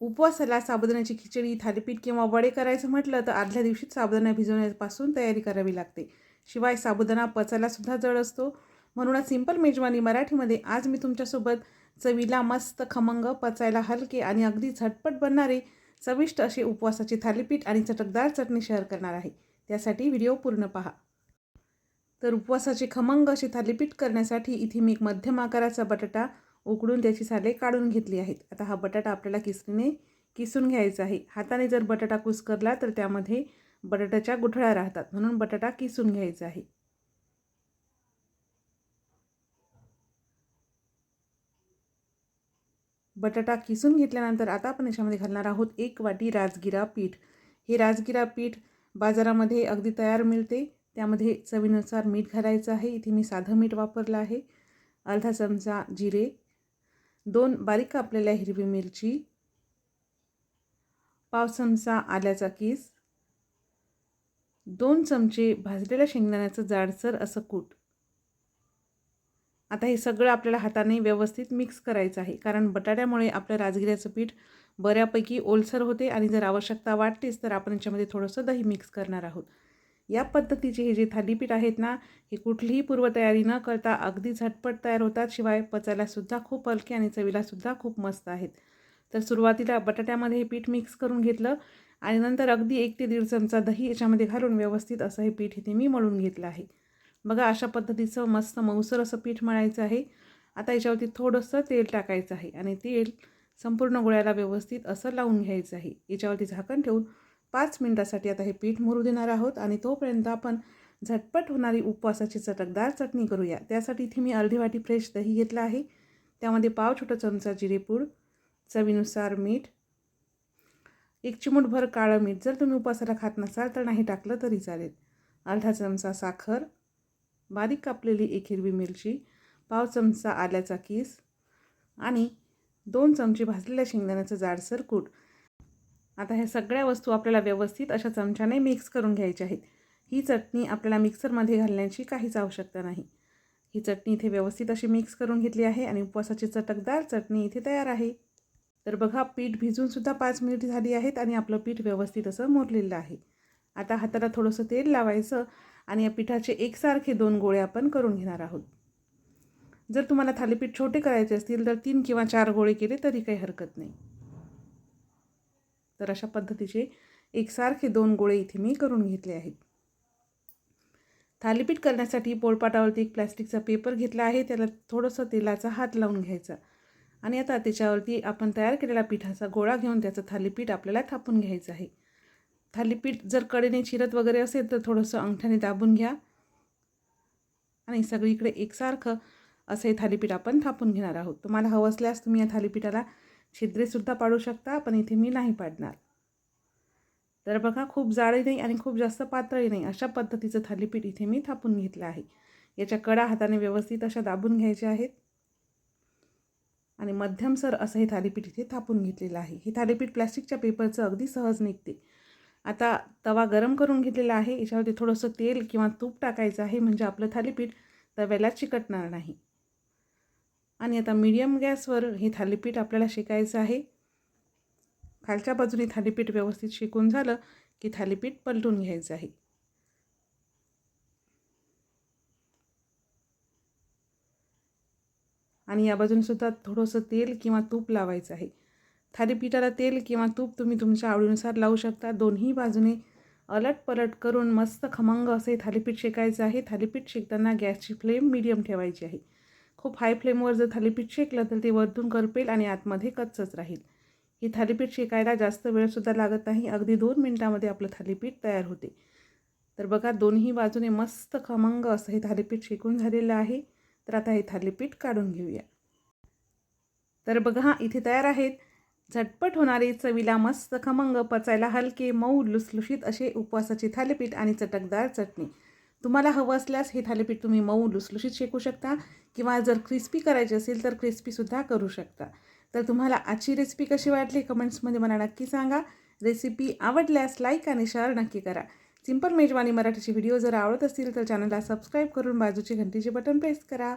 उपवासाला साबुदाण्याची खिचडी थालीपीठ किंवा वडे करायचं म्हटलं तर आदल्या दिवशीच साबुदाणा भिजवण्यापासून तयारी करावी लागते. शिवाय साबुदाणा पचायलासुद्धा जड असतो. म्हणूनच सिंपल मेजवानी मराठीमध्ये आज मी तुमच्यासोबत चवीला मस्त खमंग पचायला हलके आणि अगदी झटपट बनणारे चविष्ट असे उपवासाचे थालीपीठ आणि चटकदार चटणी शेअर करणार आहे. त्यासाठी व्हिडिओ पूर्ण पहा. तर उपवासाचे खमंग असे थालीपीठ करण्यासाठी इथे मी एक मध्यम आकाराचा बटाटा उकडून त्याची साले काढून घेतली आहेत. आता हा बटाटा आपल्याला किसणीने किसून घ्यायचा आहे. हाताने जर बटाटा कुस्करला तर त्यामध्ये बटाट्याच्या गुठळ्या राहतात. म्हणून बटाटा किसून घ्यायचा आहे. बटाटा किसून घेतल्यानंतर आता आपण याच्यामध्ये घालणार आहोत एक वाटी राजगिरा पीठ. हे राजगिरा पीठ बाजारामध्ये अगदी तयार मिळते. त्यामध्ये चवीनुसार मीठ घालायचं आहे. इथे मी साधं मीठ वापरलं आहे. अर्धा चमचा जिरे दोन बारीक कापलेल्या हिरवी मिरची पाव चमचा आल्याचा किस दोन चमचे भाजलेल्या शेंगदाण्याचं जाडसर असं कूट. आता हे सगळं आपल्याला हाताने व्यवस्थित मिक्स करायचं आहे कारण बटाट्यामुळे आपलं राजगिऱ्याचं पीठ बऱ्यापैकी ओलसर होते आणि जर आवश्यकता वाटतेच तर आपण याच्यामध्ये थोडंसं दही मिक्स करणार आहोत. या पद्धतीचे हे जे थालीपीठ आहेत ना हे कुठलीही पूर्वतयारी न करता अगदी झटपट तयार होतात. शिवाय पचायलासुद्धा खूप हलके आणि चवीलासुद्धा खूप मस्त आहेत. तर सुरुवातीला बटाट्यामध्ये हे पीठ मिक्स करून घेतलं आणि नंतर अगदी एक ते दीड चमचा दही याच्यामध्ये घालून व्यवस्थित असं हे पीठ इथे मी मळून घेतलं आहे. बघा अशा पद्धतीचं मस्त मऊसर असं पीठ मळायचं आहे. आता याच्यावरती थोडंसं तेल टाकायचं आहे आणि तेल संपूर्ण गोळ्याला व्यवस्थित असं लावून घ्यायचं आहे. याच्यावरती झाकण ठेवून पाच मिनटासाठी आता हे पीठ मुरू देणार आहोत आणि तोपर्यंत आपण झटपट होणारी उपवासाची चटकदार चटणी करूया. त्यासाठी इथे मी अर्धी वाटी फ्रेश दही घेतलं आहे. त्यामध्ये पाव छोटा चमचा जिरेपूड चवीनुसार मीठ एक चिमूटभर काळं मीठ. जर तुम्ही उपवासाला खात नसाल तर नाही टाकलं तरी चालेल. अर्धा चमचा साखर बारीक कापलेली एक हिरवी मिरची पाव चमचा आल्याचा किस आणि दोन चमचे भाजलेल्या शेंगदाण्याचं जाडसर कूट. आता ह्या सगळ्या वस्तू आपल्याला व्यवस्थित अशा चमच्याने मिक्स करून घ्यायच्या आहेत. ही चटणी आपल्याला मिक्सरमध्ये घालण्याची काहीच आवश्यकता नाही. ही चटणी इथे व्यवस्थित अशी मिक्स करून घेतली आहे आणि उपवासाची चटकदार चटणी इथे तयार आहे. तर बघा पीठ भिजूनसुद्धा पाच मिनिट झाली आहेत आणि आपलं पीठ व्यवस्थित असं मोरलेलं आहे. आता हाताला थोडंसं तेल लावायचं आणि या पिठाचे एकसारखे दोन गोळे आपण करून घेणार आहोत. जर तुम्हाला थालीपीठ छोटे करायचे असतील तर तीन किंवा चार गोळे केले तरी काही हरकत नाही. तर अशा पद्धतीचे एकसारखे दोन गोळे इथे मी करून घेतले आहेत. थालीपीठ करण्यासाठी पोळपाटावरती एक प्लॅस्टिकचा पेपर घेतला आहे. त्याला थोडंसं तेलाचा हात लावून घ्यायचा आणि आता त्याच्यावरती आपण तयार केलेला पिठाचा गोळा घेऊन त्याचं थालीपीठ आपल्याला थापून घ्यायचं आहे. थालीपीठ जर कडेने चिरत वगैरे असेल तर थोडंसं अंगठ्याने दाबून घ्या आणि सगळीकडे एकसारखं असं हे थालीपीठ आपण थापून घेणार आहोत. तुम्हाला हवं असल्यास तुम्ही या थालीपीठाला छिद्रेसुद्धा पाडू शकता पण इथे मी नाही पाडणार. तर बघा खूप जाडही नाही आणि खूप जास्त पातळही नाही अशा पद्धतीचं थालीपीठ इथे मी थापून घेतलं आहे. याच्या कडा हाताने व्यवस्थित अशा दाबून घ्यायच्या आहेत. आणि मध्यमसर असं हे थालीपीठ इथे थापून घेतलेलं आहे. हे थालीपीठ प्लॅस्टिकच्या पेपरचं अगदी सहज निघते. आता तवा गरम करून घेतलेला आहे. याच्यावरती थोडंसं तेल किंवा तूप टाकायचं आहे. म्हणजे आपलं थालीपीठ तव्याला चिकटणार नाही. आणि आता मीडियम गॅसवर हे थालीपीठ आपल्याला शेकायचं आहे. खालच्या बाजूने थालीपीठ व्यवस्थित शेकून झालं की थालीपीठ पलटून घ्यायचं आहे. आणि या बाजूनसुद्धा थोडंसं तेल किंवा तूप लावायचं आहे. थालीपीठाला तेल किंवा तूप तुम्ही तुमच्या आवडीनुसार लावू शकता. दोन्ही बाजूने अलट पलट करून मस्त खमंग असे थालीपीठ शेकायचं आहे. थालीपीठ शेकताना गॅसची फ्लेम मीडियम ठेवायची आहे. खूप हाय फ्लेमवर जर थालीपीठ शेकलं तर ते वरतून करपेल आणि आतमध्ये कच्चच राहील. ही थालीपीठ शेकायला जास्त वेळसुद्धा लागत नाही. अगदी दोन मिनटामध्ये आपलं थालीपीठ तयार होते. तर बघा दोन्ही बाजूने मस्त खमंग असं हे थालीपीठ शेकून झालेलं आहे. तर आता हे थालीपीठ काढून घेऊया. तर बघा इथे तयार आहेत. झटपट होणारे चवीला मस्त खमंग पचायला हलके मऊ लुसलुशीत असे उपवासाचे थालीपीठ आणि चटकदार चटणी. तुम्हाला हवं असल्यास हे थालीपीठ तुम्ही मऊ लुसलुशीत शेकू शकता किंवा जर क्रिस्पी करायचे असेल तर क्रिस्पीसुद्धा करू शकता. तर तुम्हाला आजची रेसिपी कशी वाटली कमेंट्समध्ये मला नक्की सांगा. रेसिपी आवडल्यास लाईक आणि शेअर नक्की करा. सिंपल मेजवानी मराठीचे व्हिडिओ जर आवडत असतील तर चॅनलला सबस्क्राईब करून बाजूची घंटीचे बटन प्रेस करा.